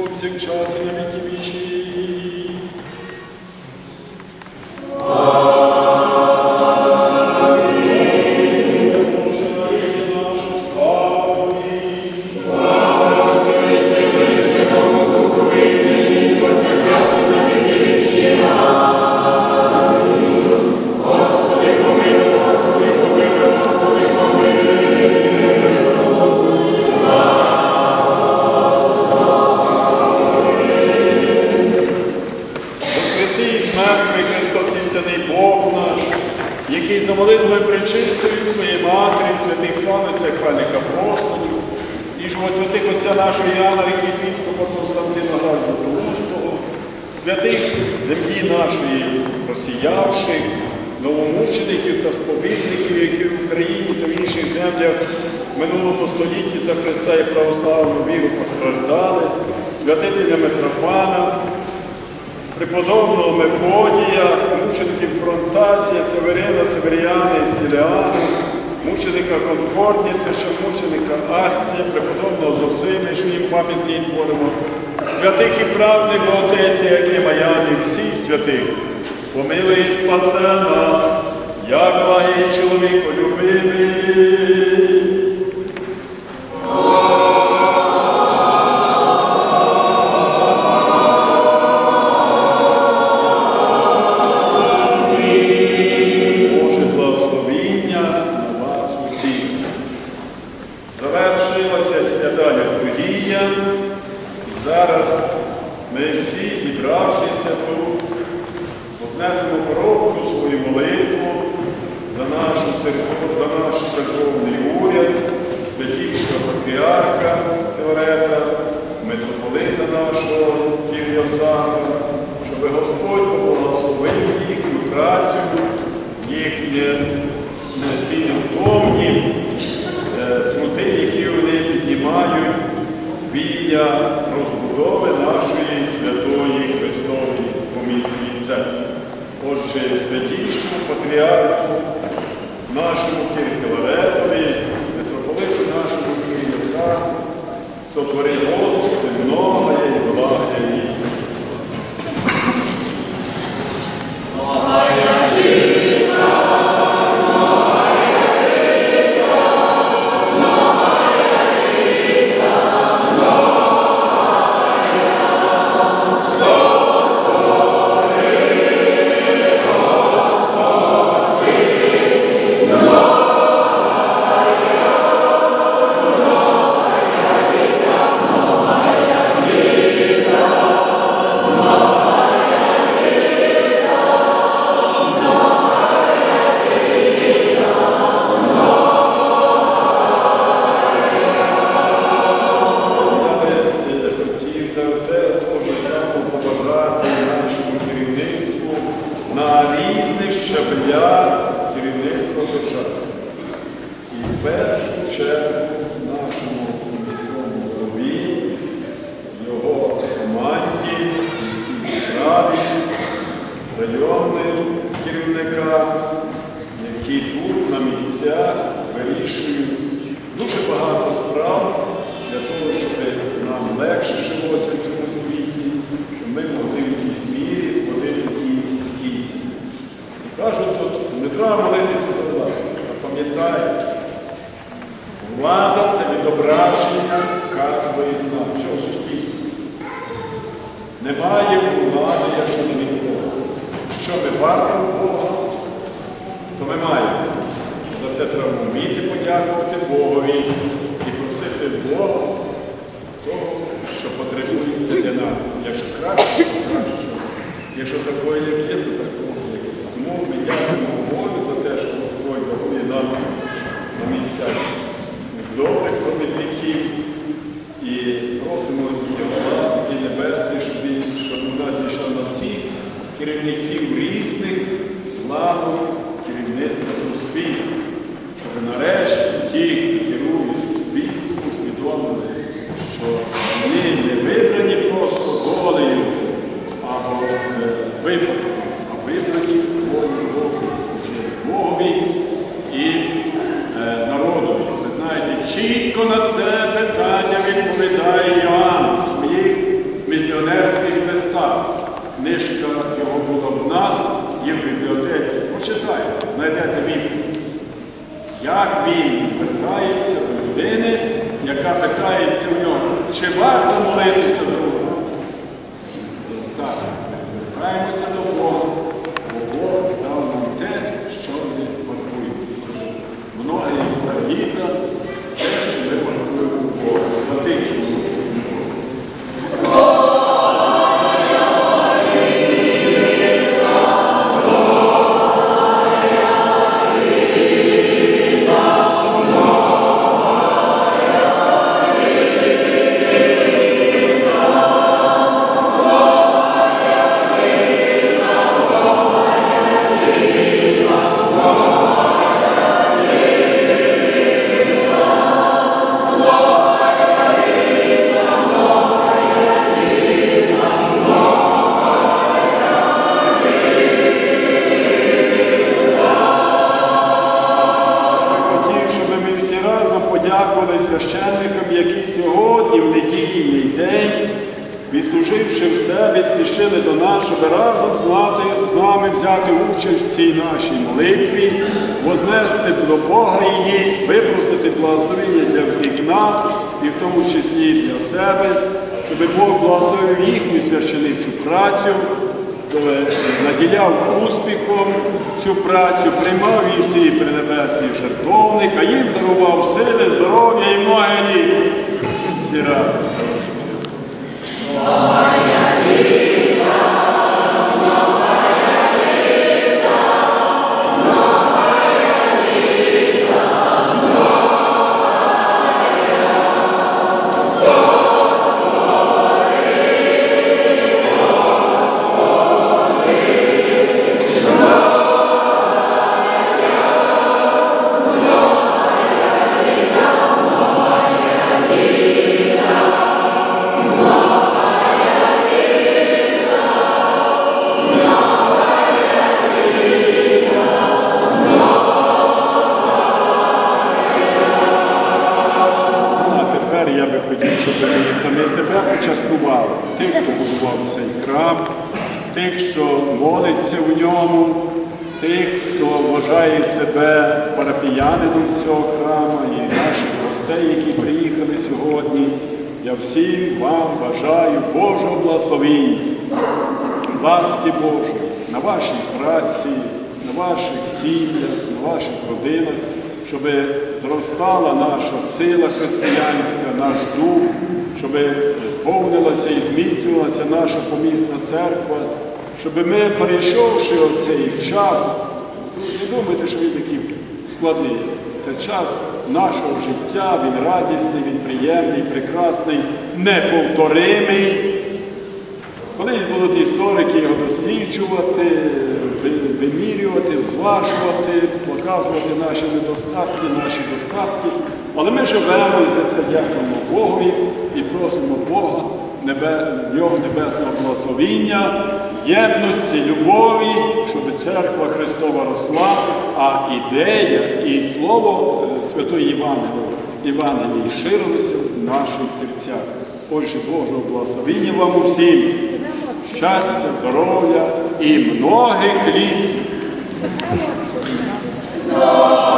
повсякчас і на причистої матері, святих славиця хвальних апостолів, і святих отця нашого Іоанна, архієпіскопа Константина Гальдоустого, святих землі нашої просіявших, новомучеників та сповідників, які в Україні та в інших землях в минулому столітті за Христа і православну віру постраждали, святителя Митрофана, преподобного Мефодія, мучеників Фронтасія, Северина, Северіана і Сіліана, мученика Конкордії, священмученика Асція, преподобного Зосими, що їм пам'ятні творимо, святих і правних отець, які Маяні, всіх святих, помилуй і спасе як благий чоловіколюбивий. Боже різних щаблях керівництва держави. І в першу чергу кожного всього суспільства. Немає влади, якщо не від Бога. Що ми варто Бога, то ми маємо. За це треба вміти подякувати Богові і просити Бога того, що потребується для нас. Якщо краще, то краще. Якщо такое, як є, то такого, як. Тому ми дякуємо Богу за те, що Господь дарує нам на місцях добрих робітників і просимо Його ласки небесної, щоб, він- щоб у нас зійшов на всіх керівників різних планів керівництва суспільства, щоб нарешті ті, хто керують суспільством, усвідомили, що вони не вибрані просто долею або е, випадком, питається в нього, чи варто цій нашій молитві, вознести до Бога її, випросити благословення для всіх нас, і в тому числі для себе, щоб Бог благословив їхню священичу працю, е, наділяв успіхом цю працю, приймав її всі пренебесний жертовник, а їм дарував сили, здоров'я і ноги літ. Всі разом. Тих, що молиться в ньому, тих, хто вважає себе парафіянином цього храму і наших гостей, які приїхали сьогодні. Я всім вам бажаю Божого благословіння, ласки Божої на вашій праці, на ваших сім'ях, на ваших родинах, щоб зростала наша сила християнська, наш дух, щоб повнилася і зміцнювалася наша помісна церква, щоб ми, перейшовши оцей час, не думайте, що він такий складний. Це час нашого життя, він радісний, він приємний, прекрасний, неповторимий. Колись будуть історики його досліджувати, ви- зважувати, показувати наші недостатки, наші достатки. Але ми живемо і за це дякуємо Богові і просимо Бога, небе, нього небесного благословіння, єдності, любові, щоб церква Христова росла, а ідея і слово е, Святої Євангелії, Євангелії ширилися в наших серцях. Отже, Божого благословіння вам усім, щастя, здоров'я і многих літ. No.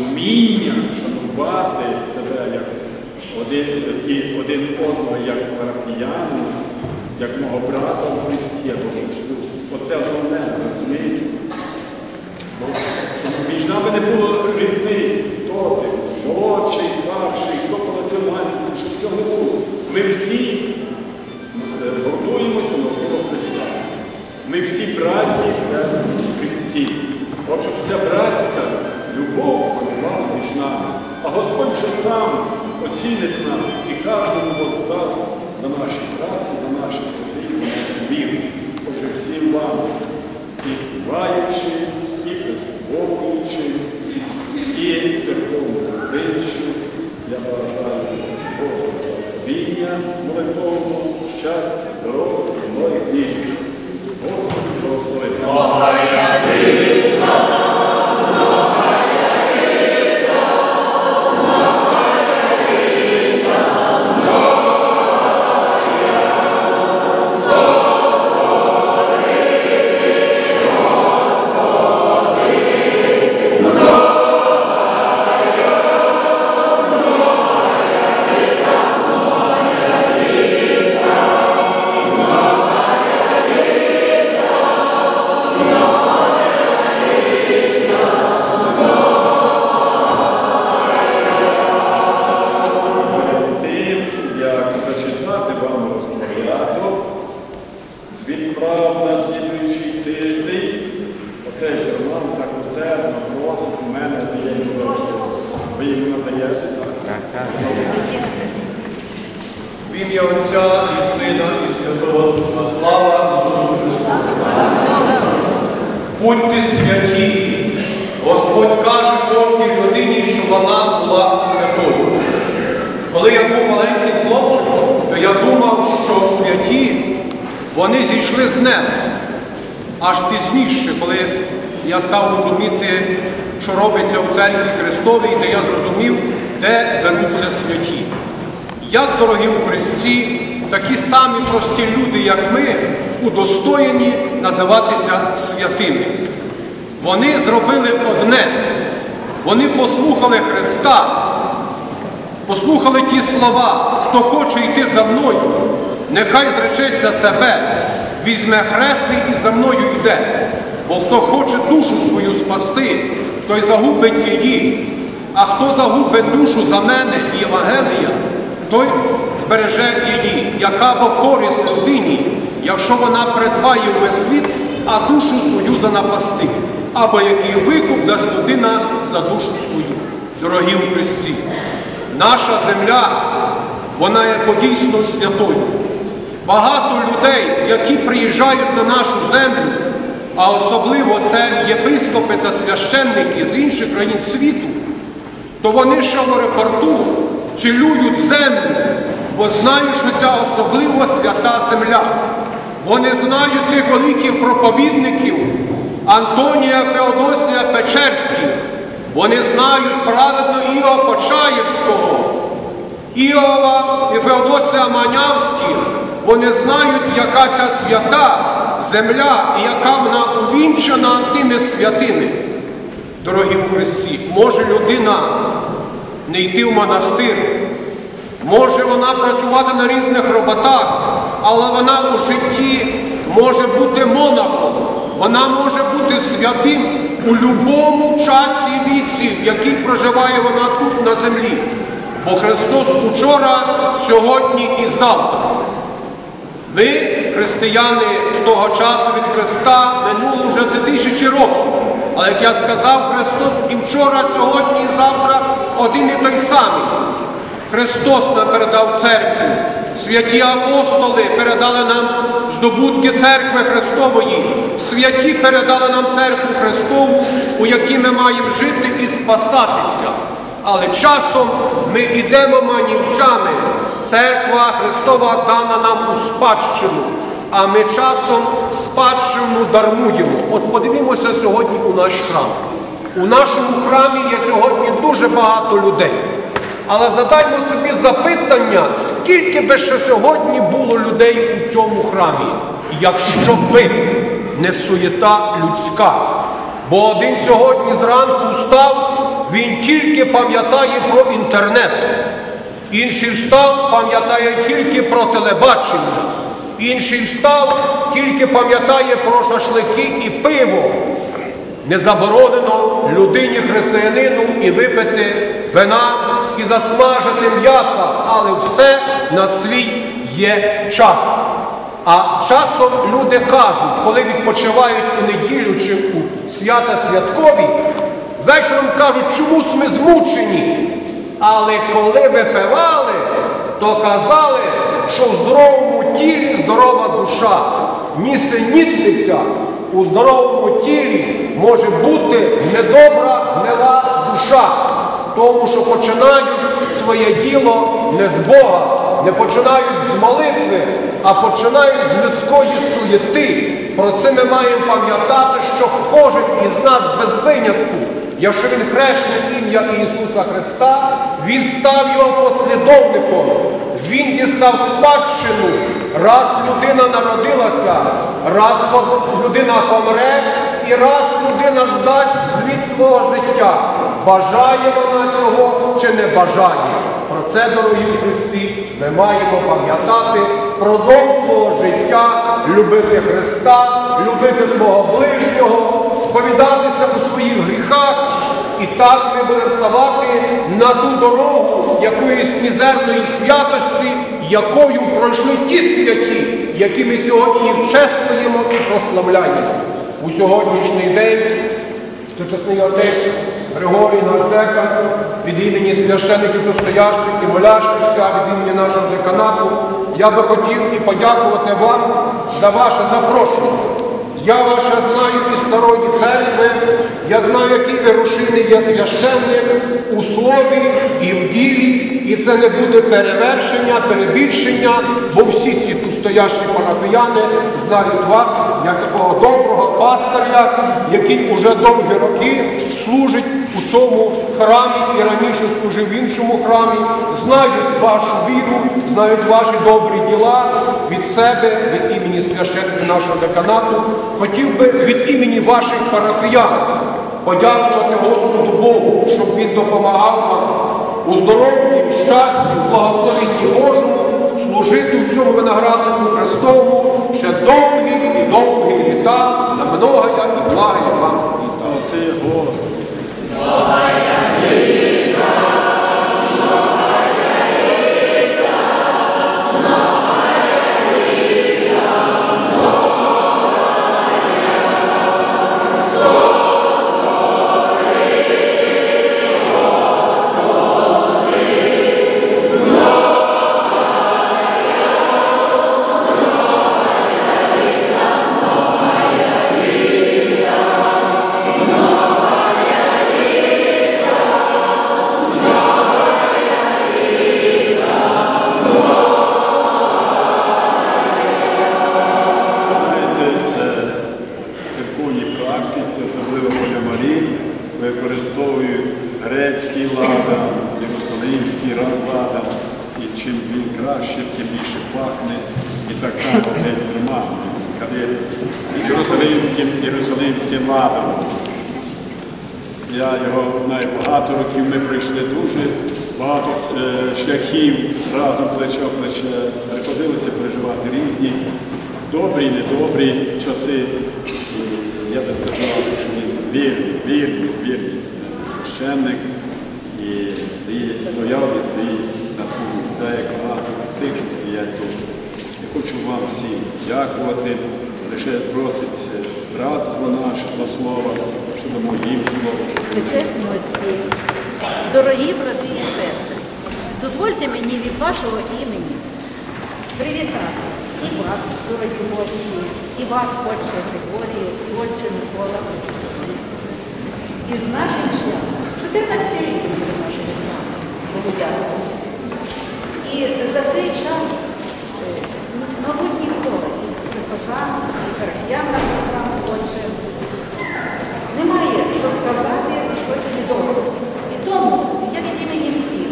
Вміння шанувати себе як один і один одного як парафіянина, як мого брата в Христі або сестру. оце основне, розумієте? Між нами не було різниці, хто ти, молодший, старший, хто по національності, що цього було. Ми всі е, гуртуємося навколо Христа. Ми всі браті і сестри оцінить нас і кожному воздасть що святі вони зійшли з неба. Аж пізніше, коли я став розуміти, що робиться в церкві Христовій, де я зрозумів, де беруться святі. Як, дорогі у Христі, такі самі прості люди, як ми, удостоєні називатися святими. Вони зробили одне. Вони послухали Христа, послухали ті слова, хто хоче йти за мною, нехай зречеться себе, візьме хрестий і за мною йде. Бо хто хоче душу свою спасти, той загубить її. А хто загубить душу за мене і Євангелія, той збереже її, яка бо користь людині, якщо вона придбає весь світ, а душу свою занапасти, або який викуп дасть людина за душу свою. Дорогі у Христі, наша земля, вона є подійсно святою. Багато людей, які приїжджають на нашу землю, а особливо це єпископи та священники з інших країн світу, то вони ще в аеропорту цілюють землю, бо знають, що ця особливо свята земля. Вони знають тих великих проповідників Антонія Феодосія Печерських. Вони знають праведно Іова Почаєвського, Іова і Феодосія Манявських. Вони знають, яка ця свята земля і яка вона увінчана тими святими. Дорогі в Христі, може людина не йти в монастир, може вона працювати на різних роботах, але вона у житті може бути монахом, вона може бути святим у будь-якому часі віці, в якій проживає вона тут на землі. Бо Христос учора, сьогодні і завтра. Ми, християни з того часу від Христа, минуло вже тисячі років. Але як я сказав, Христос і вчора, сьогодні, і завтра один і той самий. Христос нам передав церкву. Святі апостоли передали нам здобутки церкви Христової. Святі передали нам церкву Христову, у якій ми маємо жити і спасатися. Але часом ми йдемо манівцями. Церква Христова дана нам у спадщину, а ми часом спадщину дармуємо. От подивімося сьогодні у наш храм. У нашому храмі є сьогодні дуже багато людей. Але задаймо собі запитання, скільки би ще сьогодні було людей у цьому храмі, якщо би не суєта людська. Бо один сьогодні зранку встав, він тільки пам'ятає про інтернет. Інший встав, пам'ятає тільки про телебачення. Інший встав, тільки пам'ятає про шашлики і пиво. Не заборонено людині християнину і випити вина, і засмажити м'яса, але все на свій є час. А часом люди кажуть, коли відпочивають у неділю чи у свята святкові, вечором кажуть, чомусь ми змучені. Але коли випивали, то казали, що в здоровому тілі здорова душа. Нісенітниця у здоровому тілі може бути недобра, гнила душа, тому що починають своє діло не з Бога, не починають з молитви, а починають з людської суєти. Про це ми маємо пам'ятати, що кожен із нас без винятку, якщо він хрещений ім'я Ісуса Христа, він став його послідовником. Він дістав спадщину. Раз людина народилася, раз людина помре, і раз людина здасть звіт свого життя. Бажає вона цього чи не бажає. Про це, дорогі Христі, ми маємо пам'ятати продовж свого життя, любити Христа, любити свого ближнього, сповідатися у своїх гріхах. І так ми будемо ставати на ту дорогу якоїсь мізерної святості, якою пройшли ті святі, які ми сьогодні їх чествуємо і прославляємо. У сьогоднішній день Всечесний отець Григорій наш декан від імені священиків достоящих і молящихся від імені нашого деканату, я би хотів і подякувати вам за ваше запрошення. Я ваше знаю із старої церкви, я знаю, який ви рушійний є священник у слові і в ділі, і це не буде перевершення, перебільшення, бо всі ці тут стоящі парафіяни знають вас як такого доброго пастиря, який уже довгі роки служить у цьому храмі і раніше служив в іншому храмі, знають вашу віру, знають ваші добрі діла від себе, від імені священника нашого деканату. Хотів би від імені ваших парафіян подякувати Господу Богу, щоб Він допомагав вам у здоров'ї, щасті, благословенні Божому, служити у цьому винограднику Христову ще довгі і довгі літа на многая і благая вам Господи. Єрусалимським, єрусалимським ладаном. Я його знаю багато років, ми пройшли дуже багато е, шляхів разом плече в плече, приходилося переживати різні добрі недобрі часи. І я би сказав, що він вірний, вірний, вірний священник і стоїть, стояв і стоїть на своєму, так як багато з тих, що стоять тут. Я хочу вам всім дякувати. Лише просить братство наше до слова, що дамо їм слово. Чесні отці, дорогі брати і сестри, дозвольте мені від вашого імені привітати і вас, дорогі гості, і вас, отче Григорію, отче Микола. І з нашим святом, 14 років до нашого храму. І за цей час, е, мабуть, ніхто із прихожан, і парафіян нашого храму, отче, немає що сказати щось відомо. І тому я від імені всіх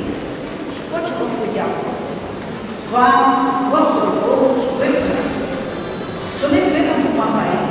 хочу вам подякувати. Вам, Господу Богу, що ви принесли, що ним ви нам допомагаєте.